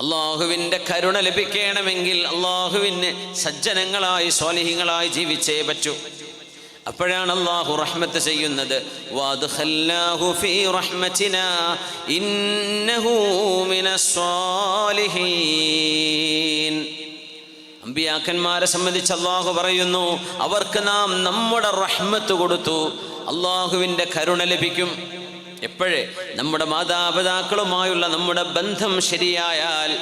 അള്ളാഹുവിന്റെ കരുണ ലഭിക്കണമെങ്കിൽ അള്ളാഹുവിന് സജ്ജനങ്ങളായി സ്വാലിഹിങ്ങളായി ജീവിച്ചേ പറ്റൂ. അപ്പോഴാണ് അള്ളാഹു റഹ്മത്ത് ചെയ്യുന്നത്. അമ്പിയാക്കന്മാരെ സംബന്ധിച്ച് അള്ളാഹു പറയുന്നു അവർക്ക് നാം നമ്മുടെ റഹ്മത്ത് കൊടുത്തു. അള്ളാഹുവിന്റെ കരുണ ലഭിക്കും. എപ്പോഴേ നമ്മുടെ മാതാപിതാക്കളുമായുള്ള നമ്മുടെ ബന്ധം ശരിയായാൽ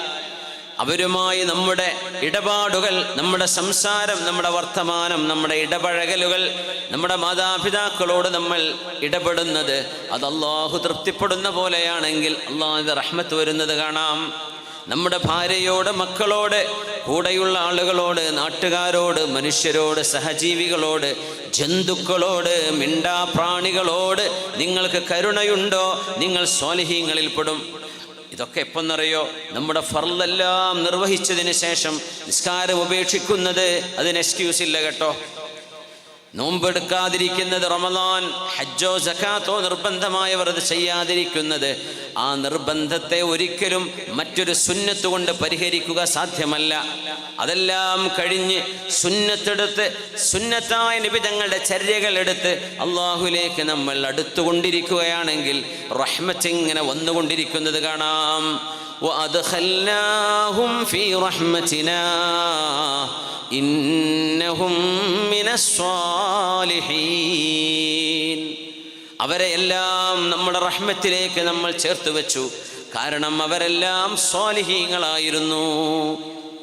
അവരുമായി നമ്മുടെ ഇടപാടുകൾ നമ്മുടെ സംസാരം നമ്മുടെ വർത്തമാനം നമ്മുടെ ഇടപഴകലുകൾ നമ്മുടെ മാതാപിതാക്കളോട് നമ്മൾ ഇടപെടുന്നത് അത് അള്ളാഹു തൃപ്തിപ്പെടുന്ന പോലെയാണെങ്കിൽ അള്ളാഹുവിന്റെ റഹ്മത്ത് വരുന്നത് കാണാം. നമ്മുടെ ഭാര്യയോട് മക്കളോട് കൂടെയുള്ള ആളുകളോട് നാട്ടുകാരോട് മനുഷ്യരോട് സഹജീവികളോട് ജന്തുക്കളോട് മിണ്ടാപ്രാണികളോട് നിങ്ങൾക്ക് കരുണയുണ്ടോ? നിങ്ങൾ സ്വാലിഹീങ്ങളിൽ പെടും. ഇതൊക്കെ എപ്പോന്നറിയോ? നമ്മുടെ ഫർലെല്ലാം നിർവഹിച്ചതിന് ശേഷം നിസ്കാരം ഉപേക്ഷിക്കുന്നത് അതിന് എക്സ്ക്യൂസ് ഇല്ല കേട്ടോ. നോമ്പെടുക്കാതിരിക്കുന്നത് റമദാൻ ഹജ്ജോ സക്കാത്തോ നിർബന്ധമായവർ അത് ചെയ്യാതിരിക്കുന്നത് ആ നിർബന്ധത്തെ ഒരിക്കലും മറ്റൊരു സുന്നത്ത് കൊണ്ട് പരിഹരിക്കുക സാധ്യമല്ല അതെല്ലാം കഴിഞ്ഞ് സുന്നത്തെടുത്ത് സുന്നത്തായ നിബിധങ്ങളുടെ ചര്യകൾ എടുത്ത് അള്ളാഹുലേക്ക് നമ്മൾ അടുത്തുകൊണ്ടിരിക്കുകയാണെങ്കിൽ റഹ്മത്ത് ഇങ്ങനെ വന്നുകൊണ്ടിരിക്കുന്നത് കാണാം وأدخلناهم في رحمتنا إنهم من الصالحين അവരെ എല്ലാം നമ്മുടെ റഹ്മത്തിലേക്ക് നമ്മൾ ചേർത്ത് വെച്ചു. കാരണം അവരെല്ലാം സ്വാലിഹീങ്ങളായിരുന്നു.